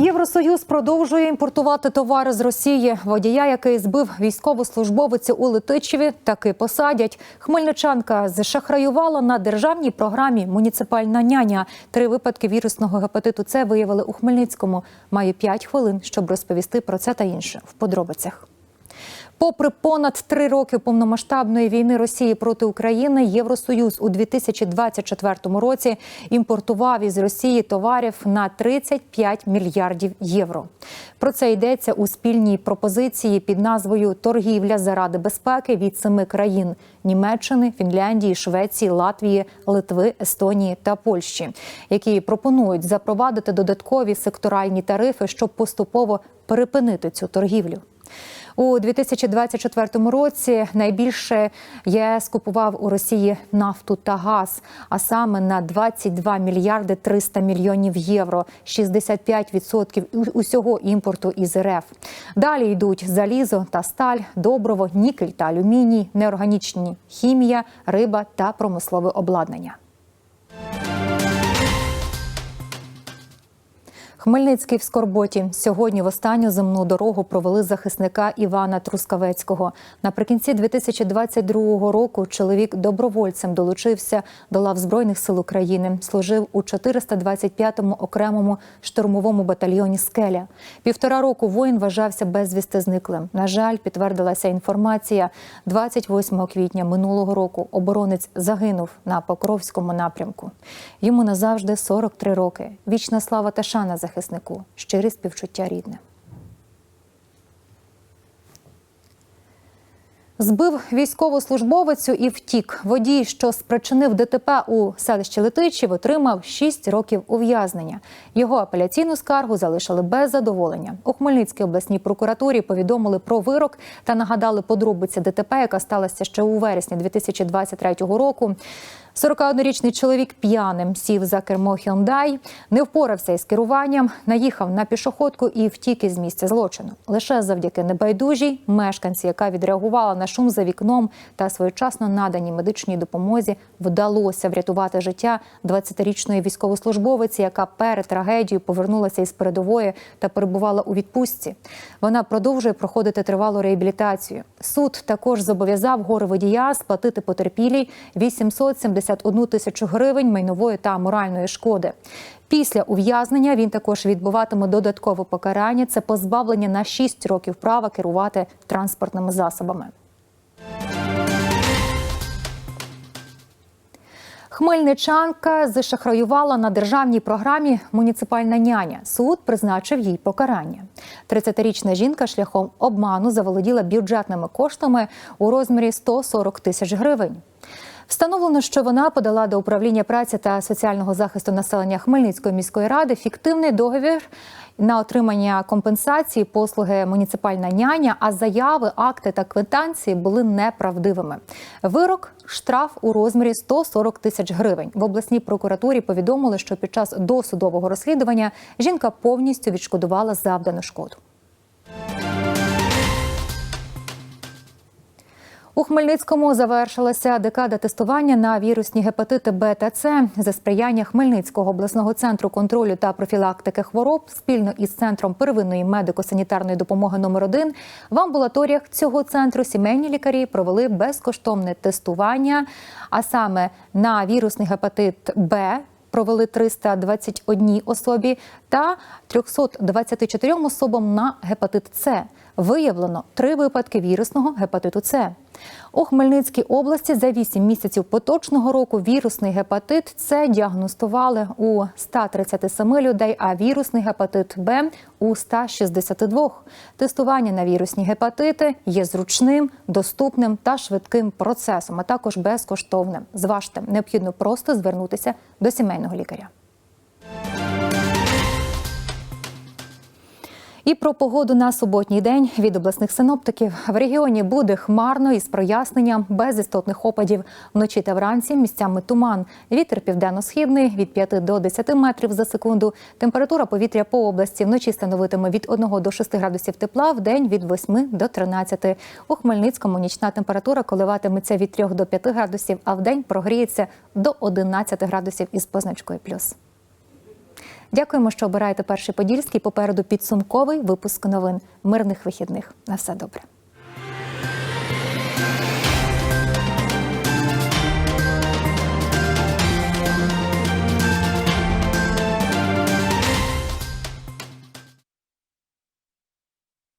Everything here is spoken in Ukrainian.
Євросоюз продовжує імпортувати товари з Росії. Водія, який збив військовослужбовицю у Летичеві, таки посадять. Хмельничанка зшахраювала на державній програмі Муніципальна няня. Три випадки вірусного гепатиту С виявили у Хмельницькому. Маю 5 хвилин, щоб розповісти про це та інше в подробицях. Попри понад три роки повномасштабної війни Росії проти України, Євросоюз у 2024 році імпортував із Росії товарів на 35 мільярдів євро. Про це йдеться у спільній пропозиції під назвою Торгівля заради безпеки від семи країн Німеччини, Фінляндії, Швеції, Латвії, Литви, Естонії та Польщі, які пропонують запровадити додаткові секторальні тарифи, щоб поступово перепинити цю торгівлю. У 2024 році найбільше ЄС купував у Росії нафту та газ, а саме на 22 мільярди 300 мільйонів євро, 65% усього імпорту із РФ. Далі йдуть залізо та сталь, доброво, нікель та алюміній, неорганічні хімія, риба та промислове обладнання. Хмельницький в Скорботі сьогодні в останню земну дорогу провели захисника Івана Трускавецького. Наприкінці 2022 року чоловік добровольцем долучився до лав збройних сил України. Служив у 425-му окремому штурмовому батальйоні Скеля. Півтора року воїн вважався безвісти зниклим. На жаль, підтвердилася інформація. 28 квітня минулого року оборонець загинув на Покровському напрямку. Йому назавжди 43 роки. Вічна слава та шана захиснику, щире співчуття рідне. Збив військовослужбовицю і втік. Водій, що спричинив ДТП у селищі Летичів, отримав 6 років ув'язнення. Його апеляційну скаргу залишили без задоволення. У Хмельницькій обласній прокуратурі повідомили про вирок та нагадали подробиці ДТП, яка сталася ще у вересні 2023 року. 41-річний чоловік п'яним сів за кермо Hyundai, не впорався із керуванням, наїхав на пішоходку і втік із місця злочину. Лише завдяки небайдужій мешканці, яка відреагувала на шум за вікном та своєчасно наданій медичній допомозі, вдалося врятувати життя 20-річної військовослужбовиці, яка перед трагедією повернулася із передової та перебувала у відпустці. Вона продовжує проходити тривалу реабілітацію. Суд також зобов'язав горе водія сплатити потерпілій 870 51 тисячу гривень майнової та моральної шкоди. Після ув'язнення він також відбуватиме додаткове покарання. Це позбавлення на 6 років права керувати транспортними засобами. Хмельничанка зашахраювала на державній програмі Муніципальна няня. Суд призначив їй покарання. 30-річна жінка шляхом обману заволоділа бюджетними коштами у розмірі 140 тисяч гривень. Встановлено, що вона подала до управління праці та соціального захисту населення Хмельницької міської ради фіктивний договір на отримання компенсації послуги муніципальна няня, а заяви, акти та квитанції були неправдивими. Вирок штраф у розмірі 140 тисяч гривень. В обласній прокуратурі повідомили, що під час досудового розслідування жінка повністю відшкодувала завдану шкоду. У Хмельницькому завершилася декада тестування на вірусні гепатити Б та С за сприяння Хмельницького обласного центру контролю та профілактики хвороб спільно із центром первинної медико-санітарної допомоги номер 1 в амбулаторіях цього центру сімейні лікарі провели безкоштовне тестування, а саме на вірусний гепатит Б. Провели 321 особі та 324 особам на гепатит С. Виявлено три випадки вірусного гепатиту С. У Хмельницькій області за 8 місяців поточного року вірусний гепатит С діагностували у 137 людей, а вірусний гепатит Б у 162. Тестування на вірусні гепатити є зручним, доступним та швидким процесом, а також безкоштовним. Зважте, необхідно просто звернутися до сімейного лікаря. І про погоду на суботній день від обласних синоптиків в регіоні буде хмарно із проясненням без істотних опадів. Вночі та вранці місцями туман. Вітер південно-східний від 5 до 10 метрів за секунду. Температура повітря по області вночі становитиме від 1 до 6 градусів тепла, в день від 8 до 13. У Хмельницькому нічна температура коливатиметься від 3 до 5 градусів, а в день прогріється до 11 градусів із позначкою плюс. Дякуємо, що обираєте перший подільський. Попереду підсумковий випуск новин. Мирних вихідних. На все добре.